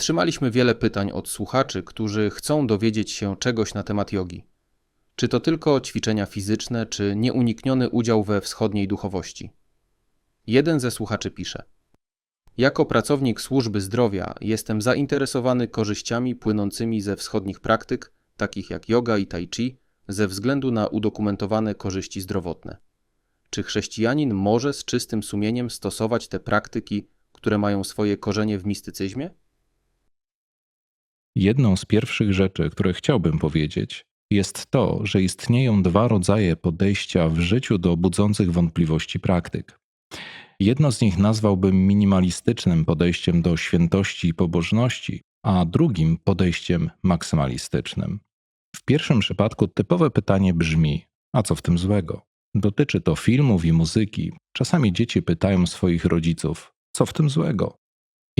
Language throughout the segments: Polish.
Otrzymaliśmy wiele pytań od słuchaczy, którzy chcą dowiedzieć się czegoś na temat jogi. Czy to tylko ćwiczenia fizyczne, czy nieunikniony udział we wschodniej duchowości? Jeden ze słuchaczy pisze: Jako pracownik służby zdrowia jestem zainteresowany korzyściami płynącymi ze wschodnich praktyk, takich jak yoga i tai chi, ze względu na udokumentowane korzyści zdrowotne. Czy chrześcijanin może z czystym sumieniem stosować te praktyki, które mają swoje korzenie w mistycyzmie? Jedną z pierwszych rzeczy, które chciałbym powiedzieć, jest to, że istnieją dwa rodzaje podejścia w życiu do budzących wątpliwości praktyk. Jedno z nich nazwałbym minimalistycznym podejściem do świętości i pobożności, a drugim podejściem maksymalistycznym. W pierwszym przypadku typowe pytanie brzmi: a co w tym złego? Dotyczy to filmów i muzyki. Czasami dzieci pytają swoich rodziców: co w tym złego?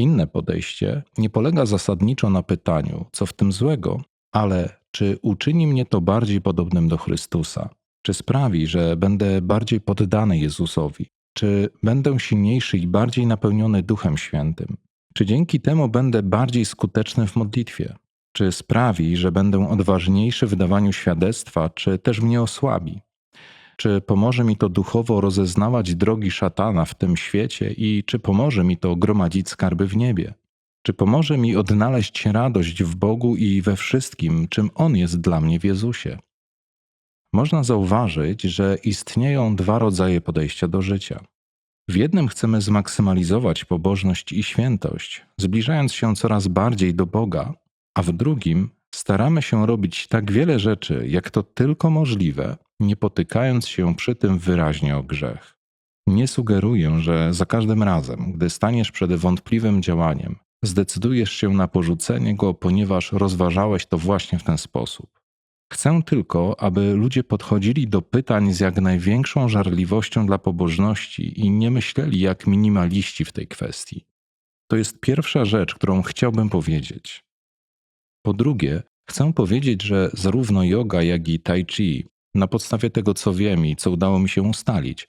Inne podejście nie polega zasadniczo na pytaniu, co w tym złego, ale czy uczyni mnie to bardziej podobnym do Chrystusa? Czy sprawi, że będę bardziej poddany Jezusowi? Czy będę silniejszy i bardziej napełniony Duchem Świętym? Czy dzięki temu będę bardziej skuteczny w modlitwie? Czy sprawi, że będę odważniejszy w dawaniu świadectwa, czy też mnie osłabi? Czy pomoże mi to duchowo rozeznawać drogi szatana w tym świecie i czy pomoże mi to gromadzić skarby w niebie? Czy pomoże mi odnaleźć radość w Bogu i we wszystkim, czym On jest dla mnie w Jezusie? Można zauważyć, że istnieją dwa rodzaje podejścia do życia. W jednym chcemy zmaksymalizować pobożność i świętość, zbliżając się coraz bardziej do Boga, a w drugim staramy się robić tak wiele rzeczy, jak to tylko możliwe, nie potykając się przy tym wyraźnie o grzech. Nie sugeruję, że za każdym razem, gdy staniesz przed wątpliwym działaniem, zdecydujesz się na porzucenie go, ponieważ rozważałeś to właśnie w ten sposób. Chcę tylko, aby ludzie podchodzili do pytań z jak największą żarliwością dla pobożności i nie myśleli jak minimaliści w tej kwestii. To jest pierwsza rzecz, którą chciałbym powiedzieć. Po drugie, chcę powiedzieć, że zarówno yoga, jak i tai chi, na podstawie tego co wiem i co udało mi się ustalić,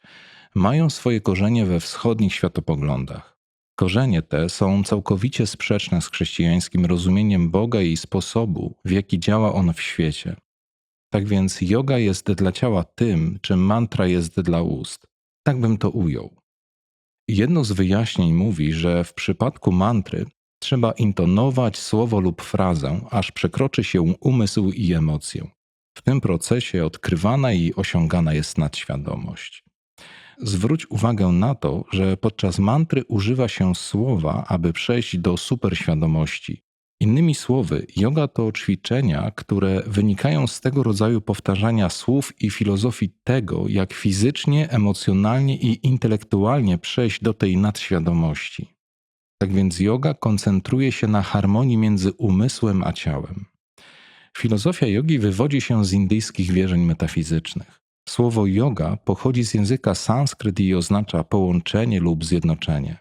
mają swoje korzenie we wschodnich światopoglądach. Korzenie te są całkowicie sprzeczne z chrześcijańskim rozumieniem Boga i sposobu, w jaki działa on w świecie. Tak więc yoga jest dla ciała tym, czym mantra jest dla ust. Tak bym to ujął. Jedno z wyjaśnień mówi, że w przypadku mantry trzeba intonować słowo lub frazę, aż przekroczy się umysł i emocję. W tym procesie odkrywana i osiągana jest nadświadomość. Zwróć uwagę na to, że podczas mantry używa się słowa, aby przejść do superświadomości. Innymi słowy, yoga to ćwiczenia, które wynikają z tego rodzaju powtarzania słów i filozofii tego, jak fizycznie, emocjonalnie i intelektualnie przejść do tej nadświadomości. Tak więc yoga koncentruje się na harmonii między umysłem a ciałem. Filozofia jogi wywodzi się z indyjskich wierzeń metafizycznych. Słowo yoga pochodzi z języka sanskryt i oznacza połączenie lub zjednoczenie.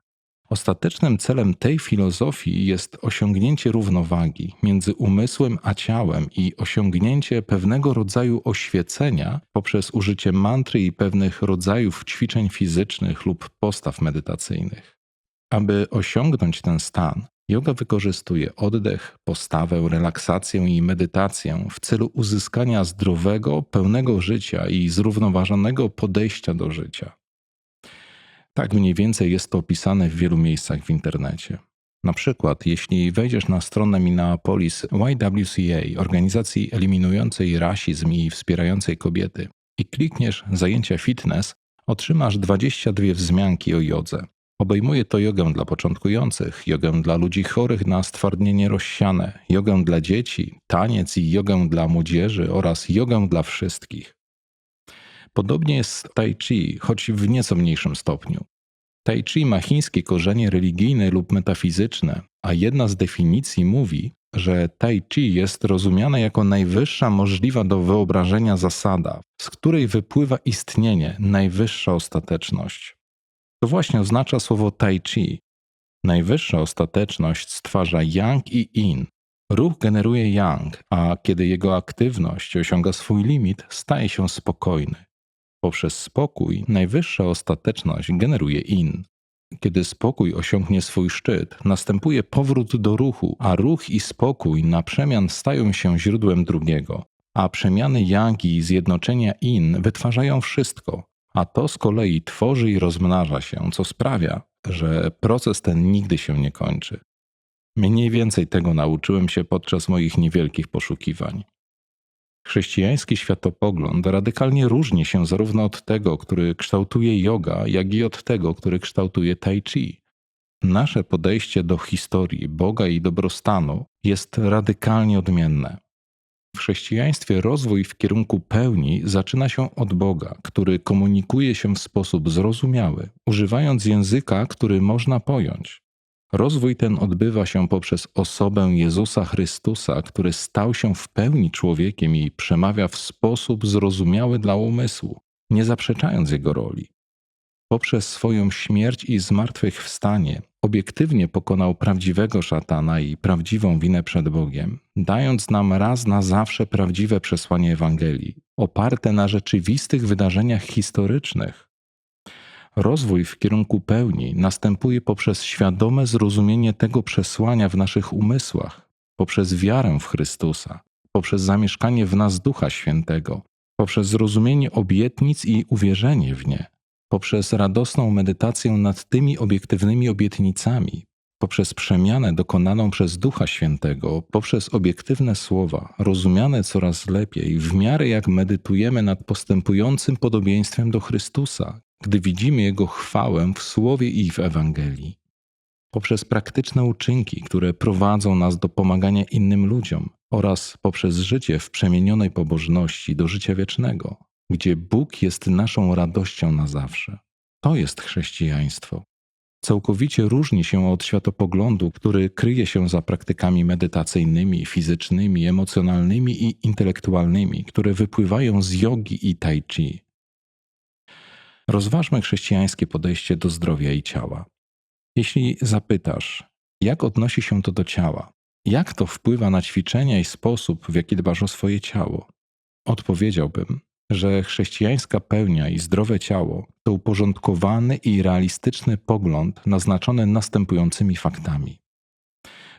Ostatecznym celem tej filozofii jest osiągnięcie równowagi między umysłem a ciałem i osiągnięcie pewnego rodzaju oświecenia poprzez użycie mantry i pewnych rodzajów ćwiczeń fizycznych lub postaw medytacyjnych. Aby osiągnąć ten stan, yoga wykorzystuje oddech, postawę, relaksację i medytację w celu uzyskania zdrowego, pełnego życia i zrównoważonego podejścia do życia. Tak mniej więcej jest to opisane w wielu miejscach w internecie. Na przykład, jeśli wejdziesz na stronę Minneapolis YWCA, organizacji eliminującej rasizm i wspierającej kobiety, i klikniesz zajęcia fitness, otrzymasz 22 wzmianki o jodze. Obejmuje to jogę dla początkujących, jogę dla ludzi chorych na stwardnienie rozsiane, jogę dla dzieci, taniec i jogę dla młodzieży oraz jogę dla wszystkich. Podobnie jest z tai chi, choć w nieco mniejszym stopniu. Tai chi ma chińskie korzenie religijne lub metafizyczne, a jedna z definicji mówi, że tai chi jest rozumiane jako najwyższa możliwa do wyobrażenia zasada, z której wypływa istnienie, najwyższa ostateczność. To właśnie oznacza słowo tai chi. Najwyższa ostateczność stwarza yang i yin. Ruch generuje yang, a kiedy jego aktywność osiąga swój limit, staje się spokojny. Poprzez spokój najwyższa ostateczność generuje in. Kiedy spokój osiągnie swój szczyt, następuje powrót do ruchu, a ruch i spokój na przemian stają się źródłem drugiego. A przemiany yang i zjednoczenia in wytwarzają wszystko, a to z kolei tworzy i rozmnaża się, co sprawia, że proces ten nigdy się nie kończy. Mniej więcej tego nauczyłem się podczas moich niewielkich poszukiwań. Chrześcijański światopogląd radykalnie różni się zarówno od tego, który kształtuje yoga, jak i od tego, który kształtuje tai chi. Nasze podejście do historii, Boga i dobrostanu jest radykalnie odmienne. W chrześcijaństwie rozwój w kierunku pełni zaczyna się od Boga, który komunikuje się w sposób zrozumiały, używając języka, który można pojąć. Rozwój ten odbywa się poprzez osobę Jezusa Chrystusa, który stał się w pełni człowiekiem i przemawia w sposób zrozumiały dla umysłu, nie zaprzeczając jego roli. Poprzez swoją śmierć i zmartwychwstanie obiektywnie pokonał prawdziwego szatana i prawdziwą winę przed Bogiem, dając nam raz na zawsze prawdziwe przesłanie Ewangelii, oparte na rzeczywistych wydarzeniach historycznych. Rozwój w kierunku pełni następuje poprzez świadome zrozumienie tego przesłania w naszych umysłach, poprzez wiarę w Chrystusa, poprzez zamieszkanie w nas Ducha Świętego, poprzez zrozumienie obietnic i uwierzenie w nie, poprzez radosną medytację nad tymi obiektywnymi obietnicami, poprzez przemianę dokonaną przez Ducha Świętego, poprzez obiektywne słowa, rozumiane coraz lepiej, w miarę jak medytujemy nad postępującym podobieństwem do Chrystusa, gdy widzimy Jego chwałę w Słowie i w Ewangelii. Poprzez praktyczne uczynki, które prowadzą nas do pomagania innym ludziom oraz poprzez życie w przemienionej pobożności do życia wiecznego, gdzie Bóg jest naszą radością na zawsze. To jest chrześcijaństwo. Całkowicie różni się od światopoglądu, który kryje się za praktykami medytacyjnymi, fizycznymi, emocjonalnymi i intelektualnymi, które wypływają z jogi i tai chi. Rozważmy chrześcijańskie podejście do zdrowia i ciała. Jeśli zapytasz, jak odnosi się to do ciała, jak to wpływa na ćwiczenia i sposób, w jaki dbasz o swoje ciało, odpowiedziałbym, że chrześcijańska pełnia i zdrowe ciało to uporządkowany i realistyczny pogląd naznaczony następującymi faktami.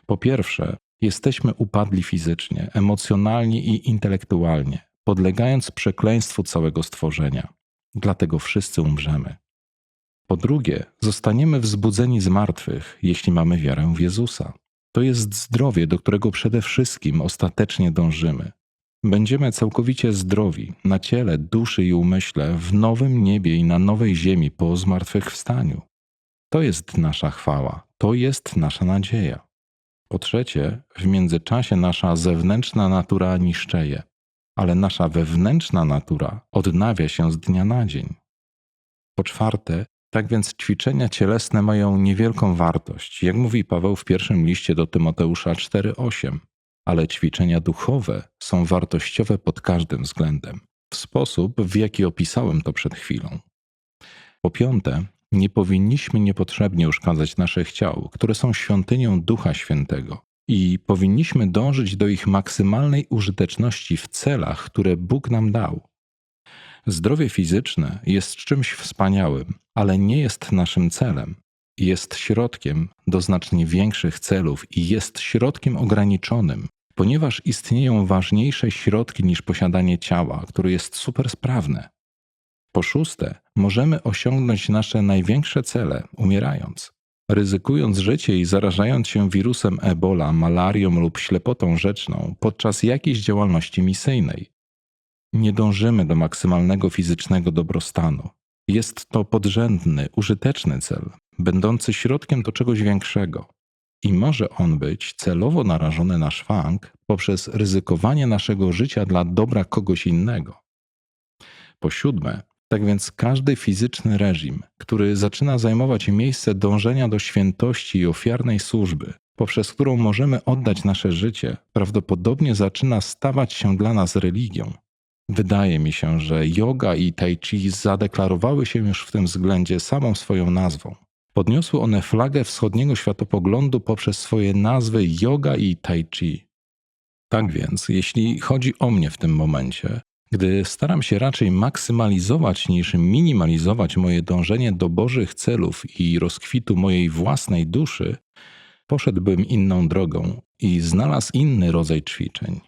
Po pierwsze, jesteśmy upadli fizycznie, emocjonalnie i intelektualnie, podlegając przekleństwu całego stworzenia. Dlatego wszyscy umrzemy. Po drugie, zostaniemy wzbudzeni z martwych, jeśli mamy wiarę w Jezusa. To jest zdrowie, do którego przede wszystkim ostatecznie dążymy. Będziemy całkowicie zdrowi na ciele, duszy i umyśle w nowym niebie i na nowej ziemi po zmartwychwstaniu. To jest nasza chwała, to jest nasza nadzieja. Po trzecie, w międzyczasie nasza zewnętrzna natura niszczeje, ale nasza wewnętrzna natura odnawia się z dnia na dzień. Po czwarte, tak więc ćwiczenia cielesne mają niewielką wartość, jak mówi Paweł w pierwszym liście do Tymoteusza 4:8 ale ćwiczenia duchowe są wartościowe pod każdym względem, w sposób, w jaki opisałem to przed chwilą. Po piąte, nie powinniśmy niepotrzebnie uszkadzać naszych ciał, które są świątynią Ducha Świętego, i powinniśmy dążyć do ich maksymalnej użyteczności w celach, które Bóg nam dał. Zdrowie fizyczne jest czymś wspaniałym, ale nie jest naszym celem. Jest środkiem do znacznie większych celów i jest środkiem ograniczonym, ponieważ istnieją ważniejsze środki niż posiadanie ciała, które jest supersprawne. Po szóste, możemy osiągnąć nasze największe cele umierając. Ryzykując życie i zarażając się wirusem ebola, malarią lub ślepotą rzeczną podczas jakiejś działalności misyjnej. Nie dążymy do maksymalnego fizycznego dobrostanu. Jest to podrzędny, użyteczny cel, będący środkiem do czegoś większego. I może on być celowo narażony na szwank poprzez ryzykowanie naszego życia dla dobra kogoś innego. Po siódme, tak więc każdy fizyczny reżim, który zaczyna zajmować miejsce dążenia do świętości i ofiarnej służby, poprzez którą możemy oddać nasze życie, prawdopodobnie zaczyna stawać się dla nas religią. Wydaje mi się, że yoga i tai chi zadeklarowały się już w tym względzie samą swoją nazwą. Podniosły one flagę wschodniego światopoglądu poprzez swoje nazwy yoga i tai chi. Tak więc, jeśli chodzi o mnie w tym momencie, Gdy staram się raczej maksymalizować niż minimalizować moje dążenie do Bożych celów i rozkwitu mojej własnej duszy, poszedłbym inną drogą i znalazł inny rodzaj ćwiczeń.